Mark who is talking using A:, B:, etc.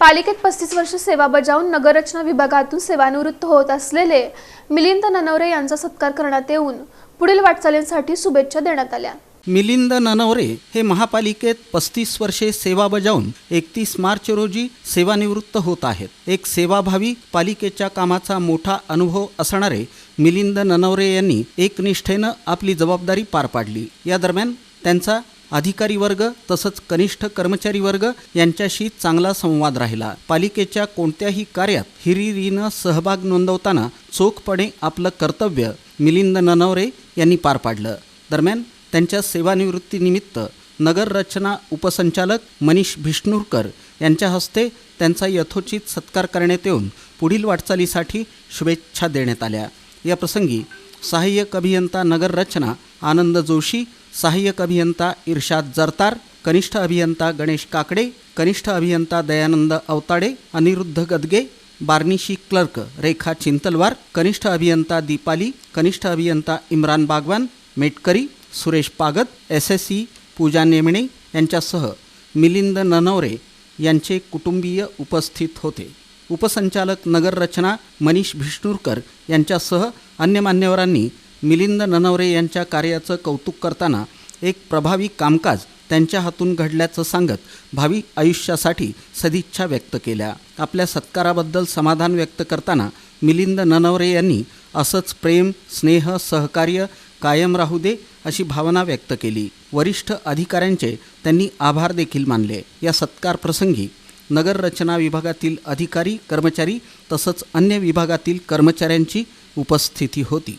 A: पालिकेत पस्तीस वर्ष सेवा बजावून नगररचना विभागातून सेवानिवृत्त होत असलेले मिलिंद ननवरे यांचा सत्कार करण्यात येऊन पुढील वाटचालींसाठी शुभेच्छा देण्यात आल्या.
B: मिलिंद ननवरे हे महापालिकेत पस्तीस वर्षे सेवा बजावून एकतीस मार्च रोजी सेवानिवृत्त होत आहेत. एक सेवाभावी पालिकेच्या कामाचा मोठा अनुभव असणारे मिलिंद ननवरे यांनी एकनिष्ठेनं आपली जबाबदारी पार पाडली. या दरम्यान त्यांचा अधिकारी वर्ग तसंच कनिष्ठ कर्मचारी वर्ग यांच्याशी चांगला संवाद राहिला. पालिकेच्या कोणत्याही कार्यात हिरिरीनं सहभाग नोंदवताना चोखपणे आपलं कर्तव्य मिलिंद ननवरे यांनी पार पाडलं. दरम्यान त्यांच्या सेवानिवृत्तीनिमित्त नगर रचना उपसंचालक मनीष भिष्णूरकर यांच्या हस्ते त्यांचा यथोचित सत्कार करण्यात येऊन पुढील वाटचालीसाठी शुभेच्छा देण्यात आल्या. या प्रसंगी सहाय्यक अभियंता नगर रचना आनंद जोशी सहाय्यक अभियंता इर्शाद जरतार कनिष्ठ अभियंता गणेश काकडे कनिष्ठ अभियंता दयानंद अवताडे अनिरुद्ध गदगे बार्निशी क्लर्क रेखा चिंतलवार कनिष्ठ अभियंता दीपाली कनिष्ठ अभियंता Imran Bagwan Metkari Suresh Pagat S S C Pooja Nemane यांच्यासह मिलिंद ननवरे यांचे कुटुंबीय उपस्थित होते. उपसंचालक नगररचना मनीष भिष्णूरकर यांच्यासह अन्य मान्यवरांनी मिलिंद ननवरे यांच्या कार्याचं कौतुक करताना एक प्रभावी कामकाज त्यांच्या हातून घडल्याचं सांगत भावी आयुष्यासाठी सदिच्छा व्यक्त केल्या. आपल्या सत्काराबद्दल समाधान व्यक्त करताना मिलिंद ननवरे यांनी असंच प्रेम स्नेह सहकार्य कायम राहू दे अशी भावना व्यक्त केली. वरिष्ठ अधिकाऱ्यांचे त्यांनी आभार देखील मानले. या सत्कार प्रसंगी नगर रचना विभागातील अधिकारी कर्मचारी तसंच अन्य विभागातील कर्मचाऱ्यांची उपस्थिती होती.